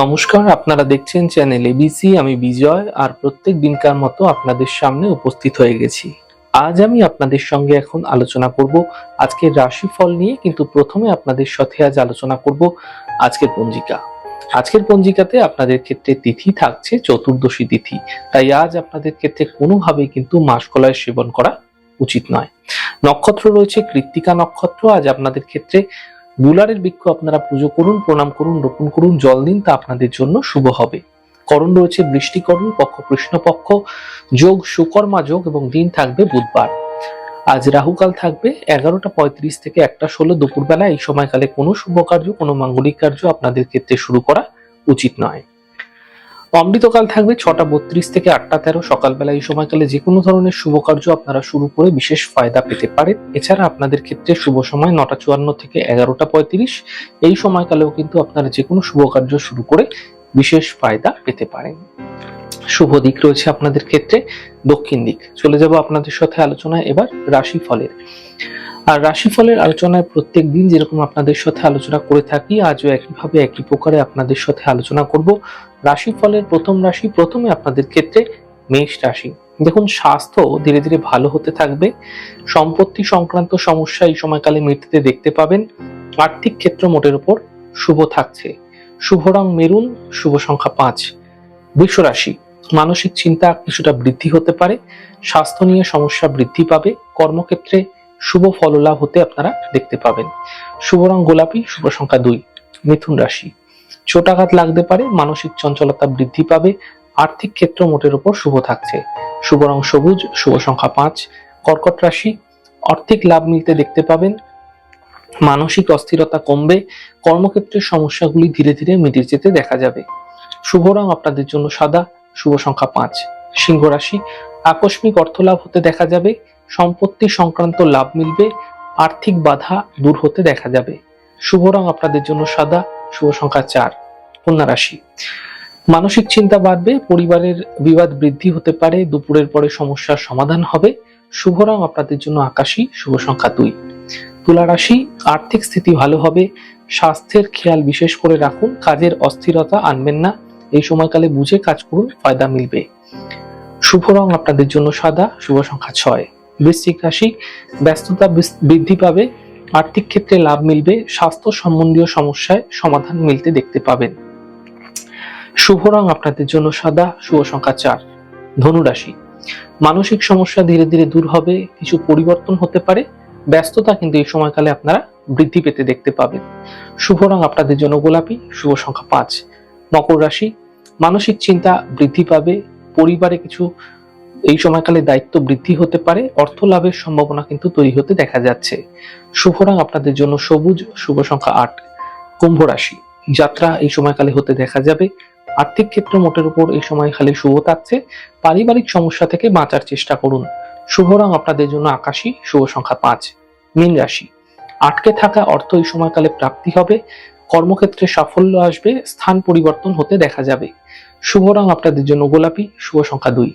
নমস্কার, আপনারা দেখছেন চ্যানেল এবিসি আমি বিজয় আর প্রত্যেক দিনকার মতো আপনাদের সামনে উপস্থিত হয়ে গেছি। আজ আমি আপনাদের সঙ্গে এখন আলোচনা করব আজকের রাশিফল নিয়ে, কিন্তু প্রথমে আপনাদের সাথে আজ আলোচনা করব আজকের পঞ্জিকা। আজকের পঞ্জিকাতে আপনাদের ক্ষেত্রে তিথি থাকছে চতুর্দশী তিথি, তাই আজ আপনাদের ক্ষেত্রে কোনোভাবেই কিন্তু মাসকলায় সেবন করা উচিত নয়। নক্ষত্র রয়েছে কৃত্তিকা নক্ষত্র, আজ আপনাদের ক্ষেত্রে গুলারের বৃক্ষ আপনারা পুজো করুন, প্রণাম করুন, রোপণ করুন, জল দিন, তা আপনাদের জন্য শুভ হবে। করণ রয়েছে বৃষ্টিকরণ পক্ষ কৃষ্ণপক্ষ যোগ সুকর্মা যোগ এবং দিন থাকবে বুধবার। আজ রাহুকাল থাকবে, এগারোটা পঁয়ত্রিশ থেকে একটা ষোলো দুপুরবেলা, এই সময়কালে কোনো শুভ কার্য, কোনো মাঙ্গলিক কার্য আপনাদের ক্ষেত্রে শুরু করা উচিত নয়। অমৃতকাল থাকবে ছটা বত্রিশ থেকে আটটা তেরো। সকালবেলা এই সময়কালে যে কোনো ধরনের শুভ কার্য আপনারা শুরু করে বিশেষ ফায়দা পেতে পারেন। এছাড়া আপনাদের ক্ষেত্রে শুভ সময় নটা চুয়ান্ন থেকে এগারোটা পঁয়ত্রিশ। এই সময়কালেও কিন্তু আপনারা যে কোনো শুভ কার্য শুরু করে বিশেষ ফায়দা পেতে পারেন। শুভ দিক রয়েছে আপনাদের ক্ষেত্রে। দক্ষিণ দিক। চলে যাব আপনাদের সাথে আলোচনায়। এবার রাশি ফলের আর রাশিফলের আলোচনায় প্রত্যেক দিন যেরকম আপনাদের সাথে আলোচনা করে থাকি, আজও একইভাবে একই প্রকারে আপনাদের সাথে আলোচনা করব। রাশিফলের প্রথম রাশি প্রথমে আপনাদের ক্ষেত্রে মেষ রাশি। দেখুন, স্বাস্থ্য ধীরে ধীরে ভালো হতে থাকবে। সম্পত্তি সংক্রান্ত সমস্যা এই সময়কালে মিটতে দেখতে পাবেন। আর্থিক ক্ষেত্র মোটের উপর শুভ থাকছে। শুভ রং মেরুন, শুভ সংখ্যা পাঁচ। বৃষ রাশি, মানসিক চিন্তা কিছুটা বৃদ্ধি হতে পারে। স্বাস্থ্য নিয়ে সমস্যা বৃদ্ধি পাবে। কর্মক্ষেত্রে শুভ ফললাভ হতে আপনারা দেখতে পাবেন। শুভ রং গোলাপি, শুভ সংখ্যা দুই, মিথুন রাশি। ছোট আঘাত লাগতে পারে, মানসিক চঞ্চলতা বৃদ্ধি পাবে, আর্থিক ক্ষেত্র মোটের উপর শুভ থাকছে। শুভ রং সবুজ, শুভ সংখ্যা পাঁচ, কর্কট রাশি। আর্থিক লাভ মিলতে দেখতে পাবেন, মানসিক অস্থিরতা কমবে, কর্মক্ষেত্রের সমস্যাগুলি ধীরে ধীরে মিটে যেতে দেখা যাবে। শুভ রং আপনাদের জন্য সাদা, শুভ সংখ্যা পাঁচ। সিংহ রাশি, আকস্মিক অর্থলাভ হতে দেখা যাবে সম্পত্তি সংক্রান্ত লাভ মিলবে, আর্থিক বাধা দূর হতে দেখা যাবে। শুভ রং আপনাদের জন্য সাদা, শুভ সংখ্যা চার, কন্যা রাশি। মানসিক চিন্তা বাড়বে, পরিবারের বিবাদ বৃদ্ধি হতে পারে, দুপুরের পরে সমস্যার সমাধান হবে। শুভ রং আপনাদের জন্য আকাশী, শুভ সংখ্যা দুই। তুলা রাশি, আর্থিক স্থিতি ভালো হবে, স্বাস্থ্যের খেয়াল বিশেষ করে রাখুন, কাজের অস্থিরতা আনবেন না, এই সময়কালে বুঝে কাজ করুন, ফায়দা মিলবে। শুভ রং আপনাদের জন্য সাদা, শুভ সংখ্যা ছয়। বৃশ্চিক রাশি, ব্যস্ততা বৃদ্ধি পাবে, আর্থিক ক্ষেত্রে লাভ মিলবে, স্বাস্থ্য সম্বন্ধীয় সমস্যায় সমাধান মিলতে দেখতে পাবেন। শুভ রং আপনাদের জন্য সাদা, শুভ সংখ্যা চার। ধনু রাশি, মানসিক সমস্যা ধীরে ধীরে দূর হবে, কিছু পরিবর্তন হতে পারে, ব্যস্ততা কিন্তু এই সময়কালে আপনারা বৃদ্ধি পেতে দেখতে পাবেন। শুভ রং আপনাদের জন্য গোলাপি, শুভ সংখ্যা পাঁচ। মকর রাশি, মানসিক চিন্তা বৃদ্ধি পাবে, পরিবারে কিছু এই সময়কালে দায়িত্ব বৃদ্ধি হতে পারে, অর্থ লাভের সম্ভাবনা কিন্তু তৈরি হতে দেখা যাচ্ছে। শুভ রং আপনাদের জন্য সবুজ, শুভ সংখ্যা আট, কুম্ভ রাশি। যাত্রা এই সময়কালে হতে দেখা যাবে। আর্থিক ক্ষেত্র মোটের উপর এই সময়কালে শুভ থাকছে। পারিবারিক সমস্যা থেকে বাঁচার চেষ্টা করুন। শুভ রং আপনাদের জন্য আকাশী, শুভ সংখ্যা পাঁচ, মীন রাশি। আটকে থাকা অর্থ এই সময়কালে প্রাপ্তি হবে। কর্মক্ষেত্রে সাফল্য আসবে, স্থান পরিবর্তন হতে দেখা যাবে। শুভ রং আপনাদের জন্য গোলাপি, শুভ সংখ্যা দুই।